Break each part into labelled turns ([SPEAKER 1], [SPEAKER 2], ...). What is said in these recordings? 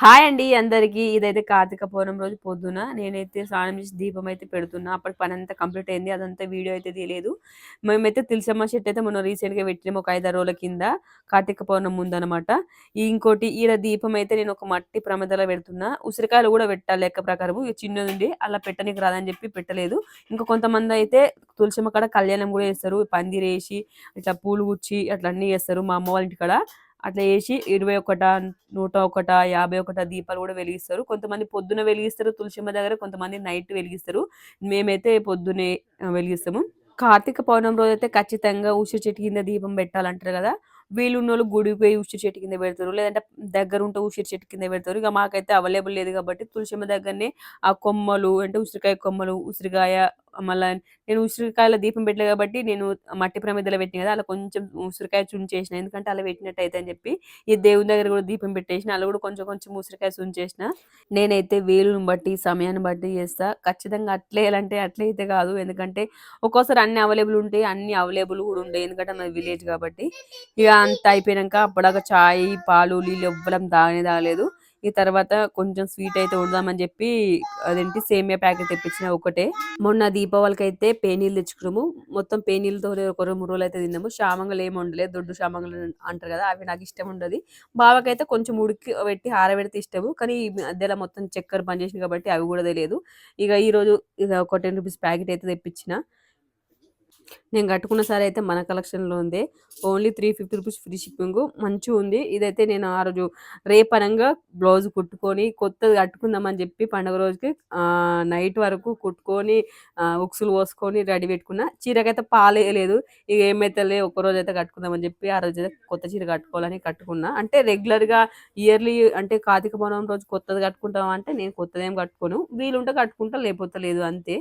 [SPEAKER 1] Hi అండి అందరికి. ఇదైతే కార్తీక పౌర్ణం రోజు పొద్దున. నేనైతే స్నానం చేసి దీపం అయితే పెడుతున్నా. అప్పటికి పని అంతా కంప్లీట్ అయింది. అదంతా వీడియో అయితే తీయలేదు. మేమైతే తులసమ్మ చెట్టు అయితే మొన్న రీసెంట్గా పెట్టినాము ఒక ఐదారు రోజుల కింద కార్తీక పౌర్ణం ముందనమాట. ఇంకోటి ఈడ దీపం అయితే నేను ఒక మట్టి ప్రమదలో పెడుతున్నా. ఉసిరికాయలు కూడా పెట్టాలి లెక్క ప్రకారం ఇక చిన్నది ఉండి అలా పెట్టనికి రాదని చెప్పి పెట్టలేదు. ఇంకా కొంతమంది అయితే తులసమ్మ కాడ కళ్యాణం కూడా చేస్తారు. పందిరేసి ఇట్లా పూలు గుచ్చి అట్లా అన్నీ చేస్తారు మా అమ్మ వాళ్ళ ఇంటికాడ అట్లా చేసి ఇరవై ఒకట నూట ఒకట యాభై ఒకట దీపాలు కూడా వెలిగిస్తారు. కొంతమంది పొద్దున వెలిగిస్తారు తులసిమ్మ దగ్గర కొంతమంది నైట్ వెలిగిస్తారు. మేమైతే పొద్దునే వెలిగిస్తాము. కార్తీక పౌర్ణమి రోజు అయితే ఖచ్చితంగా ఉసిరి చెట్టు కింద దీపం పెట్టాలంటారు కదా. వీళ్ళు ఉన్నోళ్ళు గుడికి పోయి ఉసిరి చెట్టు కింద పెడతారు. లేదంటే దగ్గర ఉంటే ఉసిరి చెట్టు కింద పెడతారు. ఇక మాకైతే అవైలబుల్ లేదు కాబట్టి తులసిమ్మ దగ్గరనే ఆ కొమ్మలు అంటే ఉసిరికాయ కొమ్మలు ఉసిరికాయ మళ్ళీ నేను ఉసిరికాయల దీపం పెట్టలేదు కాబట్టి నేను మట్టి ప్రమేదలో పెట్టిన కదా అలా కొంచెం ఉసిరికాయ చుంచేసిన ఎందుకంటే అలా పెట్టినట్టయితే అని చెప్పి ఈ దేవుని దగ్గర కూడా దీపం పెట్టేసిన అలా కూడా కొంచెం కొంచెం ఉసిరికాయ చుంచేసిన నేనైతే వేలుని బట్టి సమయాన్ని బట్టి చేస్తా. ఖచ్చితంగా అట్లే అంటే అట్లే అయితే కాదు. ఎందుకంటే ఒక్కోసారి అన్ని అవైలబుల్ ఉంటాయి అన్ని అవైలబుల్ కూడా ఉంటాయి ఎందుకంటే మన విలేజ్ కాబట్టి. ఇక అంత అయిపోయాక అప్పటిదాకా చాయ్ పాలు నీళ్ళు ఇవ్వడం తాగనే తాగలేదు. ఈ తర్వాత కొంచెం స్వీట్ అయితే ఉందామని చెప్పి అదేంటి సేమియా ప్యాకెట్ తెప్పించిన ఒకటే. మొన్న దీపావళికి అయితే పేనీళ్ళు తెచ్చుకున్నాము. మొత్తం పేనీళ్ళతో ఒక రెండు మూడు రోజులు అయితే తిన్నాము. శామంగలు ఏమి ఉండలేదు దొడ్డు శామంగలు అంటారు కదా అవి నాకు ఇష్టం ఉండదు. బావకైతే కొంచెం ఉడికి పెట్టి ఆరబెడితే ఇష్టము. కానీ మధ్యలో మొత్తం చక్కెర పనిచేసింది కాబట్టి అవి కూడా తెలియదు. ఇక ఈ రోజు ఇక ఒక టెన్ రూపీస్ ప్యాకెట్ అయితే తెప్పించిన. నేను కట్టుకున్న సారీ అయితే మన కలెక్షన్లో ఉంది. Only three fifty rupees free shipping. మంచిగా ఉంది. ఇదైతే నేను ఆ రోజు రేపనంగా బ్లౌజ్ కుట్టుకొని కొత్తది కట్టుకుందామని చెప్పి పండుగ రోజుకి నైట్ వరకు కుట్టుకొని ఉక్సులు పోసుకొని రెడీ పెట్టుకున్నా. చీరకైతే పాలేయలేదు ఇక ఏమైతే లే ఒక రోజు అయితే కట్టుకుందామని చెప్పి ఆ రోజు అయితే కొత్త చీర కట్టుకోవాలని కట్టుకున్నా. అంటే రెగ్యులర్గా ఇయర్లీ అంటే కార్తీక పౌర్ణమి రోజు కొత్తది కట్టుకుంటాం అంటే నేను కొత్తదేం కట్టుకోను. వీలుంటే కట్టుకుంటా లేకపోతే లేదు అంతే.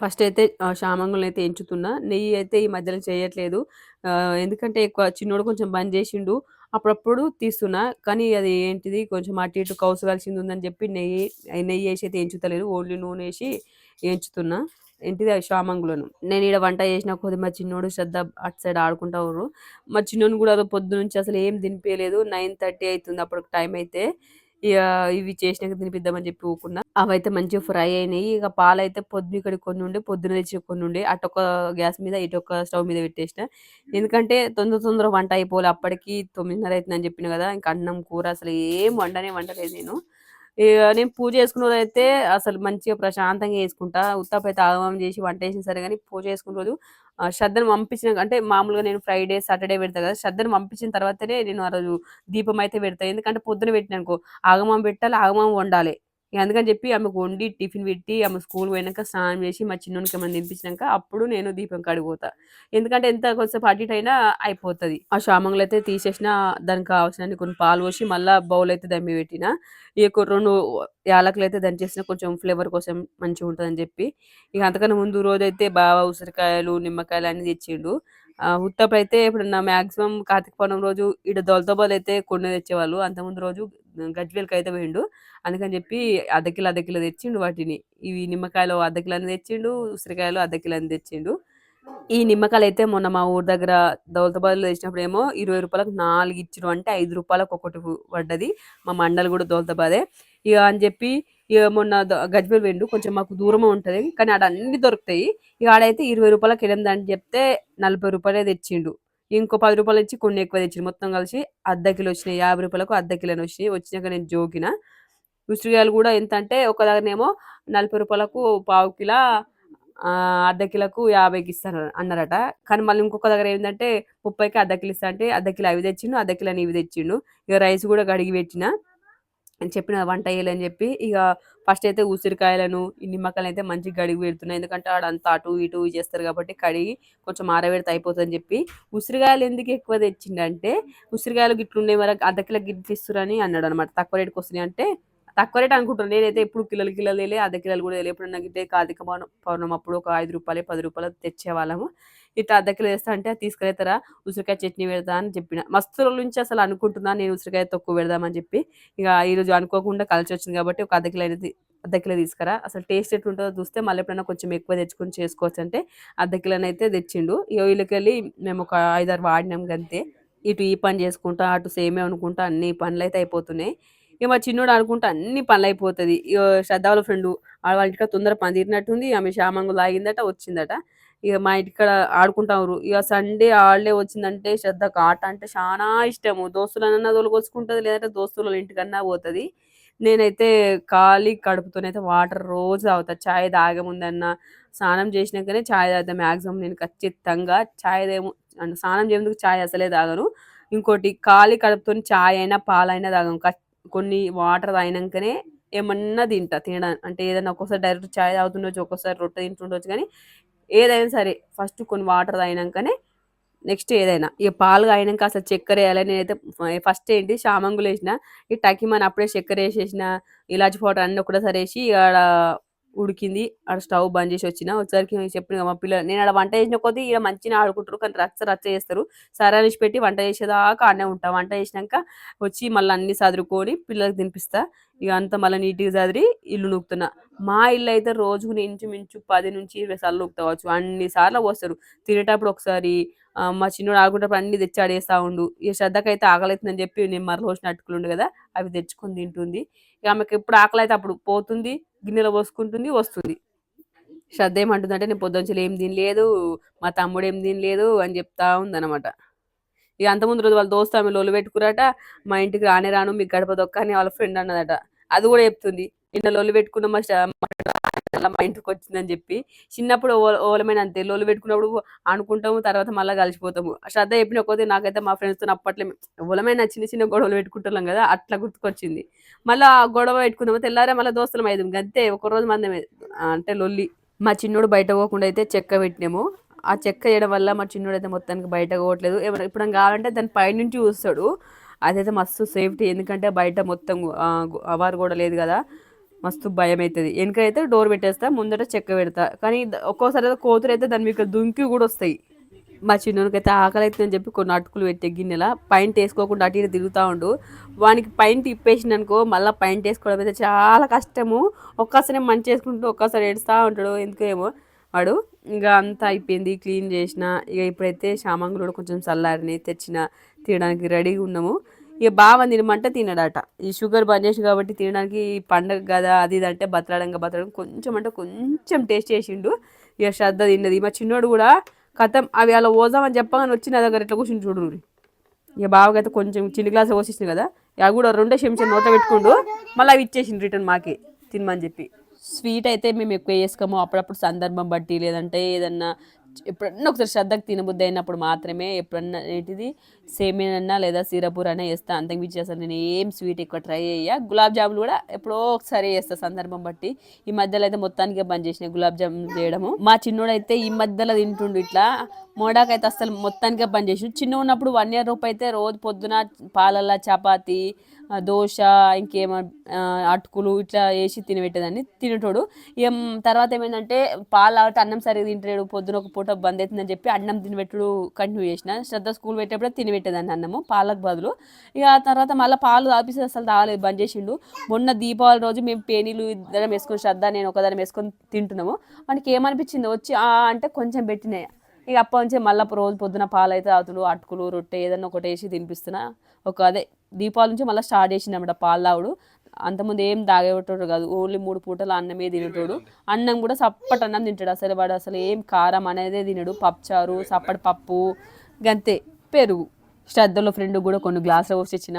[SPEAKER 1] ఫస్ట్ అయితే శామంగులను అయితే ఎంచుతున్నా. నెయ్యి అయితే ఈ మధ్యలో చేయట్లేదు. ఎందుకంటే ఎక్కువ చిన్నోడు కొంచెం బంద్ చేసిండు. అప్పుడప్పుడు తీస్తున్నా. కానీ అది ఏంటిది? కొంచెం అటు ఇటు కౌసు కలిసింది ఉందని చెప్పి నెయ్యి నెయ్యి వేసి అయితే ఎంచుతలేదు ఓన్లీ నూనె వేసి ఎంచుతున్నా. ఏంటిది? అది శామంగులను నేను ఇక్కడ వంట చేసిన కొద్ది మా చిన్నోడు శ్రద్ధ అటు సైడ్ ఆడుకుంటా ఉన్నారు మా చిన్నోడు కూడా పొద్దు నుంచి అసలు ఏం తినిపించలేదు నైన్ థర్టీ అవుతుంది అప్పుడు టైం అయితే. ఇవి చేసినాక తినిపిద్దామని చెప్పి ఊకున్నా. అవైతే మంచిగా ఫ్రై అయినాయి. ఇక పాలు అయితే పొద్దు ఇక్కడ కొన్ని ఉండే పొద్దున తెచ్చి కొన్ని ఉండే. అటొక గ్యాస్ మీద ఇటొక స్టవ్ మీద పెట్టేసిన. ఎందుకంటే తొందర తొందర వంట అయిపోలే అప్పటికి తొమ్మిదిన్నర అవుతుందని చెప్పిన కదా ఇంకా అన్నం కూర అసలు ఏం వండనే వండలేదు నేను. నేను పూజ చేసుకున్న అయితే అసలు మంచిగా ప్రశాంతంగా చేసుకుంటా. ఉత్తాప అయితే ఆగమం చేసి వంట వేసిన సరే కానీ పూజ చేసుకున్న రోజు శ్రద్ధను పంపించిన అంటే మామూలుగా నేను ఫ్రైడే సాటర్డే పెడతా కదా శ్రద్ధను పంపించిన తర్వాతనే నేను ఆ రోజు దీపం అయితే పెడతాను ఎందుకంటే పొద్దున పెట్టిననుకో ఆగమం పెట్టాలి ఆగమం వండాలి. అందుకని చెప్పి ఆమెకు వండి టిఫిన్ పెట్టి ఆమె స్కూల్ పోయినాక స్నానం చేసి మా చిన్నోనికి ఏమైనా తినిపించినాక అప్పుడు నేను దీపం కడిగిపోతా ఎందుకంటే ఎంత కొంచెం అటు ఇటు అయినా అయిపోతుంది. ఆ షామంగులు అయితే తీసేసిన దానికి కావాల్సిన కొన్ని పాలు పోసి మళ్ళీ బౌల్ అయితే దమ్మి పెట్టిన ఇక రెండు యాలకులు అయితే దంచేసిన కొంచెం ఫ్లేవర్ కోసం మంచిగా ఉంటుందని చెప్పి. ఇక అంతకన్నా ముందు రోజు అయితే బాగా ఉసిరికాయలు నిమ్మకాయలు అన్ని తెచ్చిండు. ఆ, ఉత్తప్పుడు అయితే ఇప్పుడు నా మాక్సిమం కార్తీక పౌర్ణమి రోజు ఇటు దొలతోబాలు అయితే కొన్ని తెచ్చేవాళ్ళు. అంతకుముందు రోజు గజ్వేల్కి అయితే పోయిండు. అందుకని చెప్పి అర్ధ కిలో కిలో తెచ్చిండు వాటిని. ఇవి నిమ్మకాయలు అర్ధ అని తెచ్చిండు ఉసిరికాయలు అర్ధ కిలో అని తెచ్చిండు. ఈ నిమ్మకాయలు అయితే మొన్న మా ఊరి దగ్గర దౌలతాబాద్లో తెచ్చినప్పుడు ఏమో ఇరవై రూపాయలకు నాలుగు ఇచ్చిన అంటే ఐదు రూపాయలకు ఒకటి పడ్డది మా మండలి కూడా దౌలతాబాదే ఇక అని చెప్పి ఇక మొన్న గజ్బెల్ వెండు కొంచెం మాకు దూరం ఉంటుంది కానీ ఆడ అన్ని దొరుకుతాయి. ఇక ఆడైతే ఇరవై రూపాయలకి ఎనిమిది అని చెప్తే నలభై రూపాయలే తెచ్చిండు. ఇంకో పది రూపాయలు ఇచ్చి కొన్ని ఎక్కువ తెచ్చిండు. మొత్తం కలిసి అర్ధ కిలో వచ్చినాయి యాభై రూపాయలకు అర్ధ కిలో వచ్చినాయి. వచ్చినాక నేను జోకిన. ఉసిరికాయలు కూడా ఎంత అంటే ఒక దగ్గరనేమో నలభై రూపాయలకు పావు కిలో అర్ధ కిలోకు యాభైకి ఇస్తాను అన్నారట. కానీ మళ్ళీ ఇంకొక దగ్గర ఏంటంటే ముప్పైకి అర్ధ కిలో ఇస్తా అంటే అర్ధ కిలో అవి తెచ్చిండు అర్ధ కిలో ఇవి తెచ్చిండు. ఇక రైస్ కూడా కడిగి పెట్టిన. అని చెప్పిన వంట వేయాలని చెప్పి ఇక ఫస్ట్ అయితే ఉసిరికాయలను నిమ్మకాయలు అయితే మంచిగా కడిగి పెడుతున్నాయి ఎందుకంటే ఆడంతా అటు ఇటు చేస్తారు కాబట్టి కడిగి కొంచెం ఆరబెడితే అయిపోతుందని చెప్పి ఉసిరికాయలు ఎందుకు ఎక్కువ తెచ్చిండంటే ఉసిరికాయలు గిట్లు ఉండే వరకు అర్ధ కిలో గిట్లు ఇస్తురని అన్నాడు అనమాట తక్కువ రేటుకి వస్తున్నాయి అంటే తక్కువ రేట్ అనుకుంటున్నాను నేనైతే ఎప్పుడు కిలోలు కిలోలు తెలియ అర్ధ కిలోలు కూడా వెళ్ళి ఎప్పుడన్నా గిట్టే కార్తీక పౌర్ణం పౌర్ణం అప్పుడు ఒక ఐదు రూపాయలు పది రూపాయలు తెచ్చేవాళ్ళము ఇట్లా అర్ధ కిలో వేస్తా అంటే తీసుకెళ్తారా ఉసిరికాయ చట్నీ పెడతా అని చెప్పిన. మస్తు రోజుల నుంచి అసలు అనుకుంటున్నా నేను ఉసిరికాయ తక్కువ పెడదామని చెప్పి. ఇక ఈరోజు అనుకోకుండా కలిసి వచ్చింది కాబట్టి ఒక అర్ధ కిలో అనేది అర్ధ కిలో తీసుకురా. అసలు టేస్ట్ ఎట్లుంటుందో చూస్తే మళ్ళీ ఎప్పుడైనా కొంచెం ఎక్కువ తెచ్చుకొని చేసుకోవచ్చు అంటే అర్ధ కిలోనైతే తెచ్చిండు. ఇక వీళ్ళకి వెళ్ళి మేము ఒక ఐదారు వాడినాం అంతే ఇటు ఈ పని చేసుకుంటా అటు సేమే అనుకుంటా అన్ని పనులు అయితే అయిపోతున్నాయి. ఇక మా చిన్నోడు అనుకుంటే అన్ని పనులు అయిపోతుంది ఇక శ్రద్ధ వాళ్ళ ఫ్రెండ్ వాళ్ళ ఇంటికి తొందర పని తీరినట్టుంది. ఆమె శ్యామంగు లాగిందట వచ్చిందట. ఇక మా ఇంటికాడ ఆడుకుంటారు ఇక సండే హాలిడే వచ్చిందంటే శ్రద్ధకు ఆట అంటే చాలా ఇష్టము. దోస్తులనన్నా తొలగొచ్చుకుంటుంది లేదంటే దోస్తుల ఇంటికన్నా పోతుంది. నేనైతే ఖాళీ కడుపుతోనైతే వాటర్ రోజు తాగుతా. చాయ్ తాగేముందన్నా స్నానం చేసినాకనే చాయ్ తాగుతా మ్యాక్సిమం నేను ఖచ్చితంగా. చాయ్ దేమో అంటే స్నానం చేసేందుకు చాయ్ అసలే తాగను. ఇంకోటి ఖాళీ కడుపుతో చాయ్ అయినా పాలైనా తాగను. కొన్ని వాటర్ తాగినాకనే ఏమన్నా తింటా. తినడానికి అంటే ఏదైనా ఒక్కోసారి డైరెక్ట్ చాయ్ తాగుతుండొచ్చు ఒక్కోసారి రొట్టె తింటుండొచ్చు కానీ ఏదైనా సరే ఫస్ట్ కొన్ని వాటర్ తాగినాకనే నెక్స్ట్ ఏదైనా. ఇక పాలు అయినాక అసలు చక్కెర వేయాలి. నేనైతే ఫస్ట్ ఏంటి శామంగులు వేసిన ఈ టకిమాన్ అప్పుడే చక్కెర వేసేసిన ఇలాచి పౌడర్ అన్నీ ఒకటేసారి వేసి ఆడ ఉడికింది. ఆడ స్టవ్ బంద్ చేసి వచ్చిన. వచ్చేసరికి చెప్పిన మా పిల్లలు నేను ఆడ వంట చేసిన కొద్దీ ఇక మంచిగా ఆడుకుంటారు కానీ రచ్చ రచ్చ చేస్తారు. సరే అనేసి పెట్టి వంట చేసేదాకా ఆడనే ఉంటా. వంట చేసినాక వచ్చి మళ్ళీ అన్ని చదురుకొని పిల్లలకి తినిపిస్తా. ఇక అంతా మళ్ళీ నీట్గా చదిరి ఇల్లు నూకుతున్నా. మా ఇల్లు అయితే రోజుకు ఇంచుమించు పది నుంచి ఇరవై సార్లు నూకుతావచ్చు. అన్ని సార్లు పోస్తారు. తినేటప్పుడు ఒకసారి మా చిన్నోడు ఆడుకుంటప్పుడు అన్ని తెచ్చి ఆడేస్తా ఉండు. ఈ శ్రద్ధకైతే ఆకలి అవుతుందని చెప్పి నేను మరల అటుకులు ఉండు కదా అవి తెచ్చుకొని తింటుంది. ఇక ఆమెకి ఎప్పుడు ఆకలి అయితే అప్పుడు పోతుంది. గిన్నెలో పోసుకుంటుంది వస్తుంది. శ్రద్ధ ఏమంటుందంటే నేను పొద్దుంచలు ఏం తినలేదు మా తమ్ముడు ఏం తినలేదు అని చెప్తా ఉందన్నమాట. ఇక అంతకుముందు రోజు వాళ్ళ దోస్తు ఆమె లొల్లు పెట్టుకురాట మా ఇంటికి రానే రాను మీకు గడప దొక్క అని వాళ్ళ ఫ్రెండ్ అన్నదట. అది కూడా చెప్తుంది. నిన్న లొల్లు పెట్టుకున్న మా అలా మా ఇంటికి వచ్చిందని చెప్పి చిన్నప్పుడు ఓలమైన అంతే లొల్లు పెట్టుకున్నప్పుడు అనుకుంటాము తర్వాత మళ్ళీ కలిసిపోతాము. శ్రద్ధ చెప్పిన కొద్దీ నాకైతే మా ఫ్రెండ్స్తో అప్పట్లో ఓలమైన చిన్న చిన్న గొడవలు పెట్టుకుంటున్నాం కదా అట్లా గుర్తుకొచ్చింది. మళ్ళీ ఆ గొడవ పెట్టుకున్నాము తెల్లారే మళ్ళీ దోస్తులం అయితే అంతే ఒక రోజు మందమే అంటే లొల్లి. మా చిన్నోడు బయట పోకుండా అయితే చెక్క పెట్టినాము. ఆ చెక్క వేయడం వల్ల మా చిన్నోడు అయితే మొత్తానికి బయట పోవట్లేదు. ఏమైనా ఇప్పుడు కావాలంటే దాని పైనుంచి చూస్తాడు. అదైతే మస్తు సేఫ్టీ ఎందుకంటే బయట మొత్తం అవారు కూడా లేదు కదా. మస్తు భయం అవుతుంది వెనకైతే డోర్ పెట్టేస్తా ముందట చెక్క పెడతా. కానీ ఒక్కోసారి అయితే కోతులు అయితే దాని మీకు దుంకి కూడా వస్తాయి. మా చిన్నోనికైతే ఆకలి అవుతుందని చెప్పి కొన్ని అటుకులు పెట్టే గిన్నెల పైన వేసుకోకుండా అటు ఇటు తిరుగుతూ ఉండు. వానికి పైన ఇప్పేసింది అనుకో మళ్ళీ పైన వేసుకోవడం అయితే చాలా కష్టము. ఒక్కసారి మంచి చేసుకుంటూ ఒక్కసారి ఏడుస్తూ ఉంటాడు ఎందుకేమో వాడు ఇంకా అంతా అయిపోయింది క్లీన్ చేసిన. ఇక ఇప్పుడైతే శామంగులు కూడా కొంచెం చల్లారిని తెచ్చిన తినడానికి రెడీగా ఉన్నాము. ఇక బాగా తినమంటే తినడట. ఈ షుగర్ బంద్ చేసి కాబట్టి తినడానికి పండగ కదా అది ఇది అంటే బతలాడంగా బతలడం కొంచెం అంటే కొంచెం టేస్ట్ చేసిండు. ఇక శ్రద్ధ తిన్నది. మా చిన్నోడు కూడా కథం అవి అలా పోదామని చెప్పగానే వచ్చి నా దగ్గర ఎట్లా కూర్చుని చూడు ఇక బావకైతే కొంచెం చిన్న గ్లాస్ పోసేసింది కదా ఇక కూడా రెండో చెంచా నోట పెట్టుకుండు మళ్ళీ అవి ఇచ్చేసిండు రిటర్న్ మాకి తినమని చెప్పి. స్వీట్ అయితే మేము ఎక్కువ వేసుకోము. అప్పుడప్పుడు సందర్భం బట్టి లేదంటే ఏదన్నా ఎప్పుడన్నా ఒకసారి శ్రద్ధకు తినబుద్ధి అయినప్పుడు మాత్రమే ఎప్పుడన్నా ఏంటిది సేమియా లేదా సిరపూర్ అయినా వేస్తా. అంతకు మించి అసలు నేను ఏం స్వీట్ ఎక్కువ ట్రై అయ్యా గులాబ్ జాములు కూడా ఎప్పుడో ఒకసారి చేస్తా సందర్భం బట్టి. ఈ మధ్యలో అయితే మొత్తానికి బంద్ చేసిన గులాబ్ జామున్ చేయడము. మా చిన్నోడు అయితే ఈ మధ్యలో తింటుండు ఇట్లా. మోడాకైతే అసలు మొత్తానికే బంద్ చేసి చిన్న ఉన్నప్పుడు వన్ ఇయర్ రూపాయి అయితే రోజు పొద్దున పాలల్లా చపాతి దోశ ఇంకేమో అటుకులు ఇట్లా వేసి తినబెట్టేదాన్ని తినేటోడు. ఏం తర్వాత ఏమైందంటే పాలు తాగితే అన్నం సరిగా తింటాడు పొద్దున ఒక పూట బంద్ అవుతుందని చెప్పి అన్నం తినబెట్టుడు కంటిన్యూ చేసిన. శ్రద్ధ స్కూల్ పెట్టేప్పుడే తినబెట్టేదాన్ని అన్నము పాలకు బదులు. ఇక ఆ తర్వాత మళ్ళీ పాలు తాపిస్తే అసలు తాగలేదు బంద్ చేసిండు. మొన్న దీపావళి రోజు మేము పేనీలు ఇద్దరం వేసుకొని శ్రద్ధ నేను ఒకదాన్ని వేసుకొని తింటున్నాము. మనకి ఏమనిపించింది వచ్చి అంటే కొంచెం పెట్టినాయి. ఇక అప్పటి నుంచి మళ్ళీ రోజు పొద్దున పాలు అయితే తాగుతుడు అటుకులు రొట్టె ఏదన్నా ఒకటి వేసి తినిపిస్తున్నా. ఒక అదే దీపావళి నుంచి మళ్ళీ స్టార్ట్ చేసిండమాట పాలు తాగుడు. అంతకుముందు ఏం తాగేటోడు కాదు ఓన్లీ మూడు పూటలు అన్నమే తినేటోడు. అన్నం కూడా సప్పటి అన్నం తింటాడు అసలు వాడు అసలు ఏం కారం అనేదే తినడు. పప్పుచారు సప్పటి పప్పు గంతే. పెరుగు. శ్రద్ధలో ఫ్రెండ్ కూడా కొన్ని గ్లాసులు పోసి ఇచ్చిన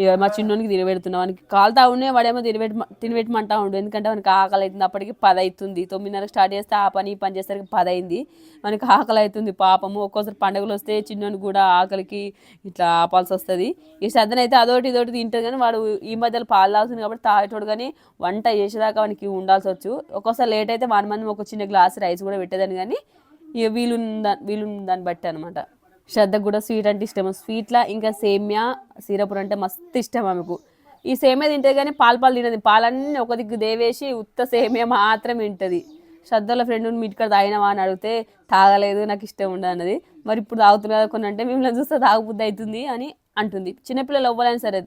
[SPEAKER 1] ఇక మా చిన్నోనికి తినబెడుతున్నాం. వానికి కాలు తాగునే వాడేమో తినబెట్ తినబెట్టమంటా ఉండు. ఎందుకంటే వానికి ఆకలి అవుతుంది అప్పటికి పది అవుతుంది తొమ్మిదిన్నర స్టార్ట్ చేస్తే ఆ పని ఈ పని చేసరికి పది అయింది మనకి ఆకలి అవుతుంది పాపము ఒక్కోసారి పండుగలు వస్తే చిన్నోని కూడా ఆకలికి ఇట్లా ఆపాల్సి వస్తుంది. ఈ సద్దన అయితే అదొకటి ఇదొకటి తింటుంది కానీ వాడు ఈ మధ్యలో పాలు తాగుతుంది కాబట్టి తాగేటోడు కానీ వంట చేసేదాకా వానికి ఉండాల్సి వచ్చు. ఒక్కోసారి లేట్ అయితే వన్ మంది ఒక చిన్న గ్లాస్ రైస్ కూడా పెట్టేదాన్ని కానీ ఇక వీలున్న వీలున్న దాన్ని బట్టి అనమాట శ్రద్ధకు కూడా స్వీట్ అంటే ఇష్టం స్వీట్లా ఇంకా సేమ్యా సిరపుర్ అంటే మస్తు ఇష్టం ఆమెకు. ఈ సేమ్యా తింటే కానీ పాలు పాలు తినది. పాలన్నీ ఒక దిక్కు దేవేసి ఉత్త సేమ్యా మాత్రం తింటది. శ్రద్ధల ఫ్రెండ్ మీ ఇక్కడ తాగినవా అని అడిగితే తాగలేదు నాకు ఇష్టం ఉండదు అన్నది. మరి ఇప్పుడు తాగుతున్నారు కొన్ని అంటే మిమ్మల్ని చూస్తే తాగుబుద్ధి అవుతుంది అని అంటుంది. చిన్నపిల్లలు అవ్వాలని సరే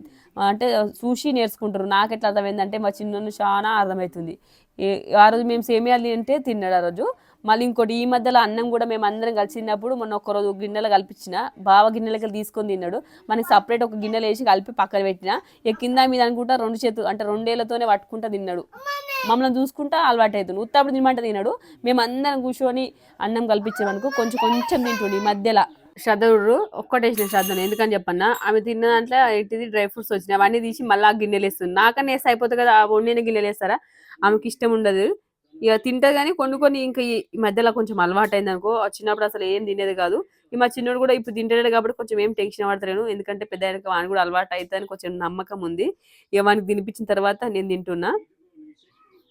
[SPEAKER 1] అంటే చూసి నేర్చుకుంటారు. నాకు ఎట్లా అర్థమైందంటే మా చిన్న చాలా అర్థమవుతుంది ఆ రోజు మేము సేమియాలు తింటే తిన్నాడు ఆ రోజు. మళ్ళీ ఇంకోటి ఈ మధ్యలో అన్నం కూడా మేము అందరం కలిసి తిన్నప్పుడు మొన్న ఒకరోజు గిన్నెలు కలిపించిన బావ గిన్నెలకి తీసుకొని తిన్నాడు. మనకి సపరేట్ ఒక గిన్నెలు వేసి కలిపి పక్కన పెట్టిన. ఇక కింద మీద అనుకుంటా రెండు చేతులు అంటే రెండేళ్ళతోనే పట్టుకుంటా తిన్నాడు. మమ్మల్ని చూసుకుంటా అలవాటు అవుతుంది ఉత్తప్పుడు తినమంటే తిన్నాడు మేము అందరం కూర్చొని అన్నం కల్పించామనుకో కొంచెం కొంచెం తింటుండే ఈ మధ్యలో. శ్రద్ధుడు ఒక్కటేసిన శ్రద్ధను. ఎందుకని చెప్పన్నా ఆమె తిన్న దాంట్లో ఏంటిది? డ్రై ఫ్రూట్స్ వచ్చినాయి. అవన్నీ తీసి మళ్ళీ ఆ గిన్నెలు వేస్తుంది. నాకన్నా వేస్తే అయిపోతుంది కదా ఆ వండిన గిన్నెలు వేస్తారా? ఆమెకి ఇష్టం ఉండదు. ఇక తింటా కానీ కొన్ని కొన్ని ఇంకా ఈ మధ్యలో కొంచెం అలవాటు అయింది అనుకో చిన్నప్పుడు అసలు ఏం తినేది కాదు. ఈ మా చిన్నోడు కూడా ఇప్పుడు తింటాడు కాబట్టి కొంచెం ఏం టెన్షన్ పడతలేను ఎందుకంటే పెద్ద ఆయనకి వాని కూడా అలవాటు అవుతుందని కొంచెం నమ్మకం ఉంది. ఇక వానికి తినిపించిన తర్వాత నేను తింటున్నా.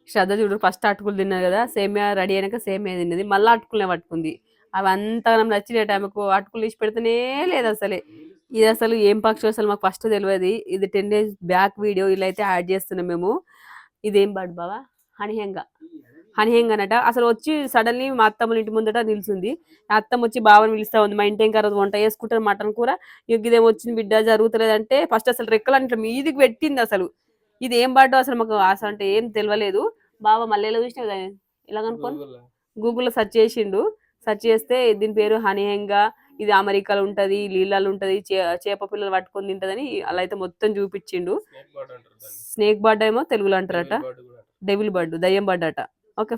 [SPEAKER 1] శ్రద్ధ చూడు ఫస్ట్ అటుకులు తిన్నాను కదా సేమియా రెడీ అయినాక సేమియా తిన్నది. మళ్ళీ అటుకులనే పట్టుకుంది. అవి అంతా నచ్చినట్టు ఆమెకు అటుకులు తీసి పెడితేనే లేదు అసలే. ఇది అసలు ఏం పక్షి అసలు మాకు ఫస్ట్ తెలియదు ఇది టెన్ డేస్ బ్యాక్ వీడియో ఇలా అయితే యాడ్ చేస్తున్నాం మేము. ఇదేం బర్డ్ బావా? అనిహంగా హనిహెంగ అనట అసలు వచ్చి సడన్లీ మా అత్తమ్మ ఇంటి ముందట నిల్చుంది. అత్తమ్మ వచ్చి బావని పిలుస్తా ఉంది. మా ఇంటి ఇంకా వంట చేసుకుంటారు మటన్ కూర. ఇదేం వచ్చింది బిడ్డ జరుగుతలేదంటే ఫస్ట్ అసలు రెక్కలు అంటే మీదికి పెట్టింది అసలు. ఇది ఏం బర్డ్ అసలు మాకు అసలు అంటే ఏం తెలియలేదు బావ మళ్ళీ ఎలా చూసినావు కదా ఇలా కనుక్కొని గూగుల్లో సెర్చ్ చేసిండు. సెర్చ్ చేస్తే దీని పేరు హనిహెంగా. ఇది అమెరికాలో ఉంటది నీళ్ళలో ఉంటది చేప పిల్లలు పట్టుకొని తింటదని అలా అయితే మొత్తం చూపించిండు.
[SPEAKER 2] స్నేక్ బర్డ్
[SPEAKER 1] ఏమో తెలుగులో అంటారట. డెవిల్ బర్డ్ దయ్యం బర్డ్ అట. o que